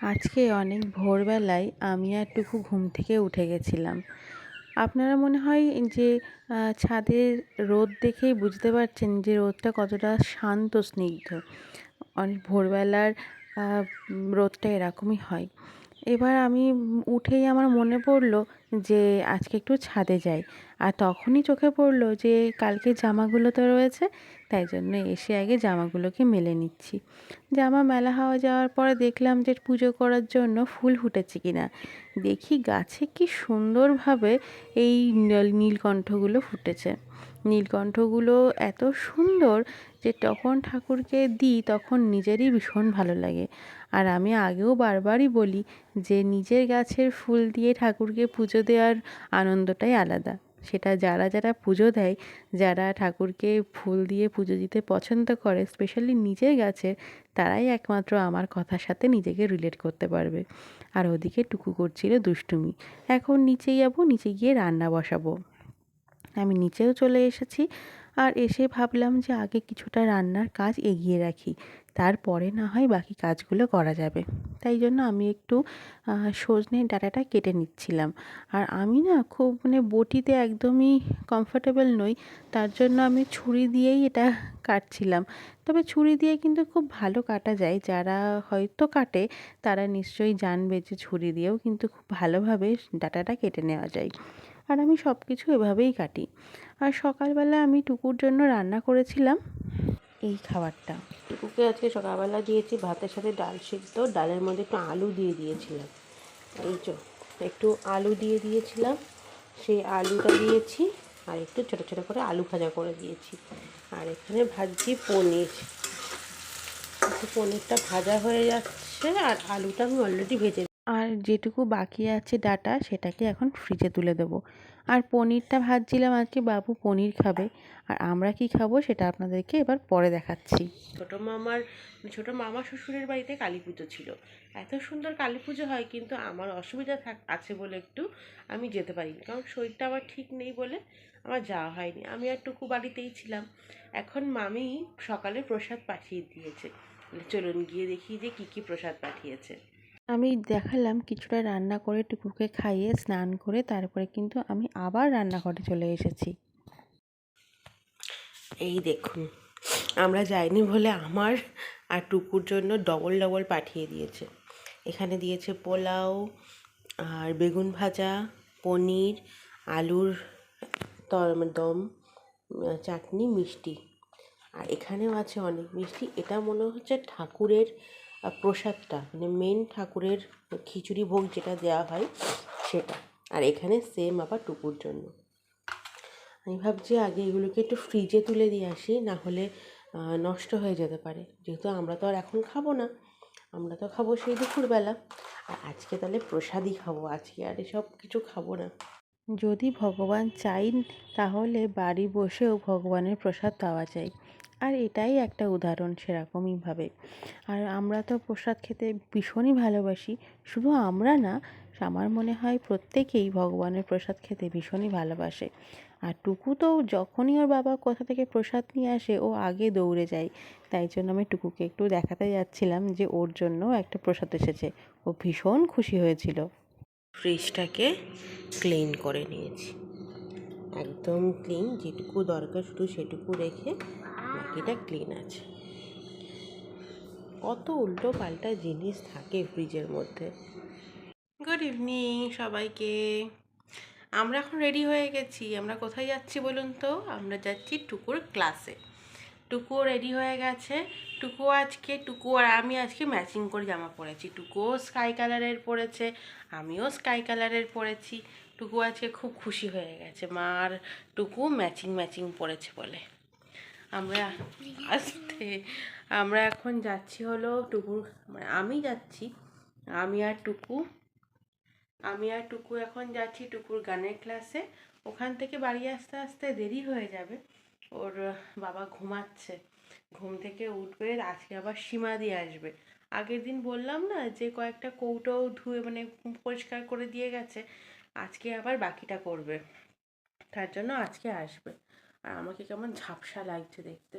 আজকে অনেক ভোরবেলায় আমি আর টুকু ঘুম থেকে উঠে গেছিলাম। আপনারা মনে হয় যে ছাদের রোদ দেখেই বুঝতে পারছেন যে, রোদটা কতটা শান্ত, স্নিগ্ধ। অনেক ভোরবেলার রোদটা এরকমই হয়। এবার আমি উঠেই আমার মনে পড়ল যে আজকে একটু ছাদে যাই। আর তখনই চোখে পড়ল যে কালকে জামাগুলো তো রয়েছে, তাই জন্য এসে আগে জামাগুলোকে মেলে নিচ্ছি। জামা মেলা হওয়া যাওয়ার পরে দেখলাম যে পুজো করার জন্য ফুল ফুটেছে কিনা। দেখি গাছে কি সুন্দরভাবে এই নীল- নীলকণ্ঠগুলো ফুটেছে। নীলকণ্ঠগুলো এত সুন্দর যে তখন ঠাকুরকে দিই তখন নিজেরই ভীষণ ভালো লাগে। আর আমি আগেও বারবারই বলি যে নিজের গাছের ফুল দিয়ে ঠাকুরকে পুজো দেওয়ার আনন্দটাই আলাদা। সেটা যারা যারা পুজো দেয়, যারা ঠাকুরকে ফুল দিয়ে পুজো দিতে পছন্দ করে স্পেশালি নিজের গাছের তারাই একমাত্র আমার কথার সাথে নিজেকে রিলেট করতে পারবে। আর ওদিকে টুকু করছিল দুষ্টুমি। এখন নিচে যাব, নিচে গিয়ে রান্না বসাবো। আমি নিচেও চলে এসেছি। আর এসে ভাবলাম যে আগে কিছুটা রান্নার কাজ এগিয়ে রাখি। তারপরে না হয় বাকি কাজগুলো করা যাবে। তাই জন্য আমি একটু আহ, সজনের ডাঁটাটা কেটে নিচ্ছিলাম। আর আমি না খুব মানে বটিতে একদমই কমফোর্টেবল নই তার জন্য আমি ছুরি দিয়েই এটা কাটছিলাম। তবে ছুরি দিয়ে কিন্তু খুব ভালো কাটা যায় যারা হয়তো কাটে তারা নিশ্চয়ই জানবে যে ছুরি দিয়েও কিন্তু খুব ভালোভাবে ডাটাটা কেটে নেওয়া যায়। আর আমি সব কিছু এভাবেই কাটি। আর সকালবেলা আমি টুকুর জন্য রান্না করেছিলাম। এই খাবারটা। টুকুকে আজকে সকালবেলা দিয়েছি, ভাতের সাথে ডাল সিদ্ধ। ডালের মধ্যে একটু আলু দিয়ে দিয়েছিলাম। এই তো একটু আলু দিয়ে দিয়েছিলাম। সেই আলুটা দিয়েছি, আর একটু ছোটো ছোটো করে আলু ভাজা করে দিয়েছি। আর এখানে ভাজছি পনির। পনিরটা ভাজা হয়ে যাচ্ছে, আর আলুটা আমি অলরেডি ভেজে যেটুকু বাকি আছে ডাটা, সেটাকে এখন ফ্রিজে তুলে দেবো। আর পনিরটা ভাজছিলাম আজকে, বাবু পনির খাবে। আর আমরা কি খাব সেটা আপনাদেরকে এবার পরে দেখাচ্ছি। ছোটো মামার, ছোটো মামা শ্বশুরের বাড়িতে কালী পুজো ছিল। এত সুন্দর কালী পুজো হয়, কিন্তু আমার অসুবিধা থাক, আছে বলে একটু আমি যেতে পারিনি। কারণ শরীরটা আমার ঠিক নেই বলে আমার যাওয়া হয়নি। আমি আর টুকু বাড়িতেই ছিলাম। এখন মামি সকালে প্রসাদ পাঠিয়ে দিয়েছে। চলুন গিয়ে দেখি যে কী কী প্রসাদ পাঠিয়েছে। আমি দেখালাম কিছুটা রান্না করে টুকুকে খাইয়ে স্নান করে তারপরে কিন্তু আমি আবার রান্নাঘরে চলে এসেছি। এই দেখুন, আমরা যাইনি বলে আমার আর টুকুর জন্য ডবল ডবল পাঠিয়ে দিয়েছে। এখানে দিয়েছে পোলাও আর বেগুন ভাজা, পনির, আলুর দম চাটনি, মিষ্টি। আর এখানেও আছে অনেক মিষ্টি। এটা মনে হচ্ছে ঠাকুরের প্রসাদটা মানে মেন ঠাকুরের খিচুড়ি ভোগ যেটা দেওয়া হয় সেটা। আর এখানে সেম আবার টুকুর জন্য। আমি ভাবছি আগে এগুলোকে একটু ফ্রিজে তুলে দিয়ে আসি, না হলে নষ্ট হয়ে যেতে পারে। যেহেতু আমরা তো আর এখন খাব না, আমরা তো খাব সেই দুপুরবেলা। আর আজকে তাহলে প্রসাদই খাব, আজকে আর এসব কিছু খাব না। যদি ভগবান চাইন, তাহলে বাড়ি বসেও ভগবানের প্রসাদ পাওয়া যায়। আর এটাই একটা উদাহরণ সেরকমইভাবে আর আমরা তো প্রসাদ খেতে ভীষণই ভালোবাসি, শুধু আমরা না, আমার মনে হয় প্রত্যেকেই ভগবানের প্রসাদ খেতে ভীষণই ভালোবাসে। আর টুকু তো যখনই ওর বাবা কোথা থেকে প্রসাদ নিয়ে আসে, ও আগে দৌড়ে যায়। তাই জন্য আমি টুকুকে একটু দেখাতে যাচ্ছিলাম যে ওর জন্য একটা প্রসাদ এসেছে। ও ভীষণ খুশি হয়েছিল। ফ্রিজটাকে ক্লিন করে নিয়েছি। একদম ক্লিন যেটুকু দরকার শুধু সেটুকু রেখে বাকিটা ক্লিন আছে। কত উল্টো পাল্টা জিনিস থাকে ফ্রিজের মধ্যে। গুড ইভিনিং সবাইকে। আমরা এখন রেডি হয়ে গেছি। আমরা কোথায় যাচ্ছি বলুন তো? আমরা যাচ্ছি টুকুর ক্লাসে টুকুও রেডি হয়ে গেছে। টুকু আজকে, টুকু আর আমি আজকে ম্যাচিং করে জামা পরেছি। টুকুও স্কাই কালারের পরেছে, আমিও স্কাই কালারের পরেছি। টুকু আজকে খুব খুশি হয়ে গেছে। মা আর টুকু ম্যাচিং ম্যাচিং পড়েছে বলে। আমরা আসতে, আমরা এখন যাচ্ছি হলো টুকুর মানে আমি যাচ্ছি, আমি আর টুকু, আমি আর টুকু এখন যাচ্ছি টুকুর গানের ক্লাসে ওখান থেকে বাড়ি আসতে আসতে দেরি হয়ে যাবে। ওর বাবা ঘুমাচ্ছে। ঘুম থেকে উঠবে, আজকে আবার সীমা দিয়ে আসবে। আগের দিন বললাম না যে কয়েকটা কৌটো ধুয়ে মানে পরিষ্কার করে দিয়ে গেছে। আজকে আবার বাকিটা করবে। তার জন্য আজকে আসবে। আর আমাকে কেমন ঝাপসা লাগছে দেখতে।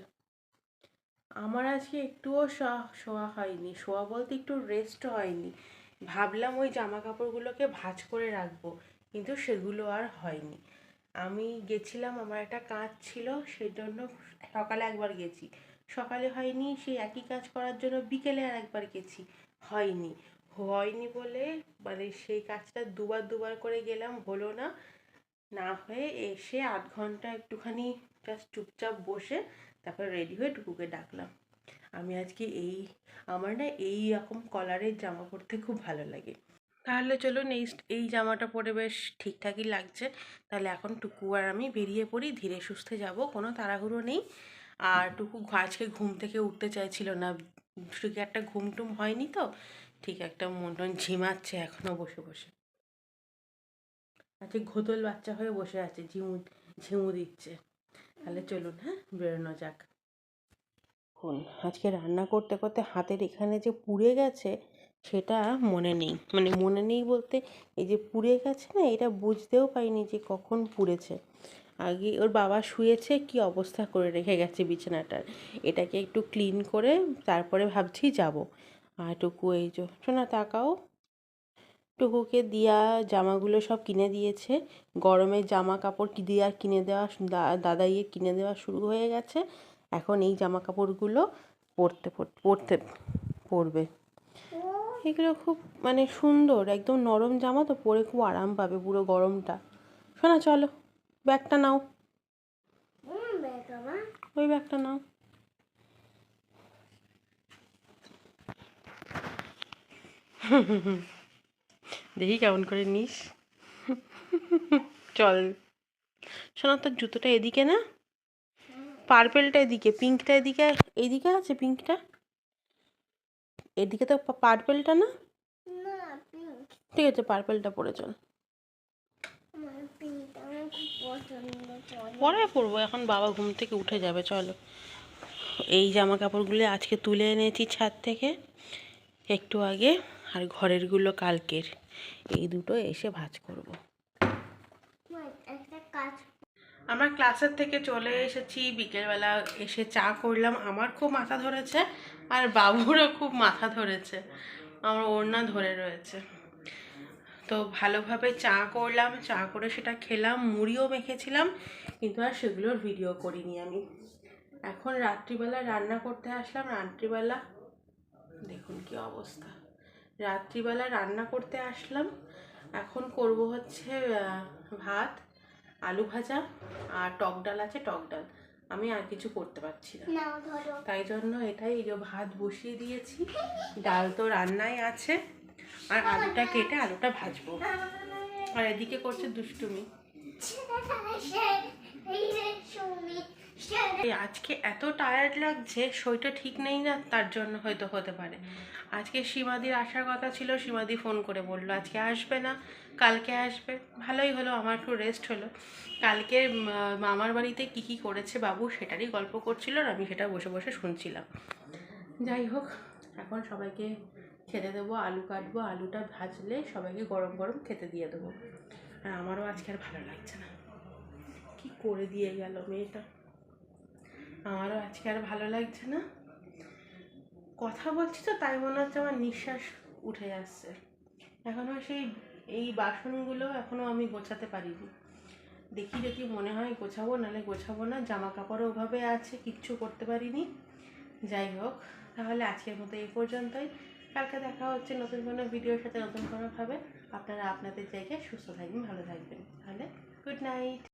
আমার আজকে একটুও শোয়া হয়নি। শোয়া বলতে একটু রেস্ট হয়নি। ভাবলাম ওই জামা কাপড়গুলোকে ভাজ করে রাখব, কিন্তু সেগুলো আর হয়নি। আমি গেছিলাম, আমার একটা কাজ ছিল সেই জন্য সকালে একবার গেছি। সকালে হয়নি, সেই একই কাজ করার জন্য বিকেলে আর একবার গেছি। হয়নি। হয়নি বলে মানে সেই কাজটা দুবার দুবার করে গেলাম, হলো না। না হয়ে এসে আধ ঘণ্টা একটুখানি জাস্ট চুপচাপ বসে তারপর রেডি হয়ে টুকুকে ডাকলাম। আমি আজকে এই, আমার না এই রকম কলারের জামা পরতে খুব ভালো লাগে। তাহলে চলুন এই এই জামাটা পরে বেশ ঠিকঠাকই লাগছে। তাহলে এখন টুকু আর আমি বেরিয়ে পড়ি, ধীরে সুস্থে যাব, কোনো তাড়াহুড়ো নেই। আর টুকু আজকে ঘুম থেকে উঠতে চাইছিল না। ঠিক একটা ঘুম টুম হয়নি তো? ঠিক একটা মন টন ঝিমাচ্ছে এখনও বসে বসে। আজকে ঘোতল বাচ্চা হয়ে বসে আছে, ঝিমু ঝিমু দিচ্ছে। তাহলে চলুন হ্যাঁ বেরোনো যাক। দেখুন আজকে রান্না করতে করতে হাতের এখানে যে পুড়ে গেছে, সেটা মনে নেই। মানে মনে নেই বলতে এই যে পুড়ে গেছে না, এটা বুঝতেও পাইনি যে কখন পুড়েছে। আগে ওর বাবা শুয়েছে, কি অবস্থা করে রেখে গেছে বিছানাটার? এটাকে একটু ক্লিন করে তারপরে ভাবছি যাব। আর টুকু এই যে শোনা তাকাও। টুকুকে দিয়া জামাগুলো সব কিনে দিয়েছে। গরমের জামা কাপড় কি দিয়া কিনে দেওয়া দা- দাদাইয়ে কিনে দেওয়া শুরু হয়ে গেছে। এখন এই জামা কাপড়গুলো পরতে পর- পরতে পরবে। এগুলো খুব মানে সুন্দর একদম নরম জামা তো পরে খুব আরাম পাবে পুরো গরমটা। শোনা চলো ব্যাগটা নাও। ওই ব্যাগটা নাও। দেখি কেমন করে নিস। চল। শোনা তোর জুতোটা এদিকে না। পার্পেলটা এদিকে পিঙ্কটা এদিকে এদিকে আছে পিঙ্কটা এদিকে তো পার্পেলটা না? ঠিক আছে পার্পেলটা পরে চলে। পরে পরবো এখন বাবা ঘুম থেকে উঠে যাবে চলো। এই জামা কাপড়গুলো আজকে তুলে এনেছি ছাদ থেকে একটু আগে। আর ঘরেরগুলো কালকের। এই দুটো এসে ভাঁজ করব। আমার ক্লাসের থেকে চলে এসেছি, বিকেলবেলা এসে চা করলাম। আমার খুব মাথা ধরেছে আর বাবুরও খুব মাথা ধরেছে। আমার ওড়না ধরে রয়েছে। তো ভালোভাবে চা করলাম। চা করে সেটা খেলাম, মুড়িও মেখেছিলাম, কিন্তু আর সেগুলোর ভিডিও করিনি আমি। এখন রাত্রিবেলা রান্না করতে আসলাম। রাত্রিবেলা দেখুন কি অবস্থা। রাত্রিবেলা রান্না করতে আসলাম। এখন করব হচ্ছে ভাত আলু ভাজা আর টক ডাল আছে টক ডাল। আমি আর কিছু করতে পারছি না। তাই জন্য এটাই এই যে ভাত বসিয়ে দিয়েছি। ডাল তো রান্নায় আছে। আর আলুটা কেটে আলুটা ভাজবো। আর এদিকে করছে দুষ্টুমি। আজকে এত টায়ার্ড লাগছে শরীরটা ঠিক নেই না, তার জন্য হয়তো হতে পারে। আজকে সীমাদির আসার কথা ছিল, সীমাদি ফোন করে বলল, আজকে আসবে না, কালকে আসবে। ভালোই হলো, আমার একটু রেস্ট হলো। কালকে মামার বাড়িতে কি কি করেছে বাবু সেটারই গল্প করছিল আর আমি সেটা বসে বসে শুনছিলাম। যাই হোক, এখন সবাইকে খেতে দেবো, আলু কাটবো, আলুটা ভাজলে সবাইকে গরম গরম খেতে দিয়ে দেবো। আর আমারও আজকে আর ভালো লাগছে না। কি করে দিয়ে গেল মেয়েটা? আমারও আজকে আর ভালো লাগছে না। কথা বলছি তো, তাই মনে হচ্ছে আমার নিঃশ্বাস উঠে যাচ্ছে। এখনও সেই, এই বাসনগুলো এখনও আমি গোছাতে পারিনি। দেখি যদি মনে হয় গোছাবো, নাহলে গোছাবো না। জামা কাপড়ও ওভাবে আছে, কিচ্ছু করতে পারিনি। যাই হোক, তাহলে আজকের মতো এই পর্যন্তই। কালকে দেখা হচ্ছে নতুন কোনো ভিডিওর সাথে নতুন কোনোভাবে। আপনারা আপনাদের জায়গায় সুস্থ থাকবেন, ভালো থাকবেন। তাহলে গুড নাইট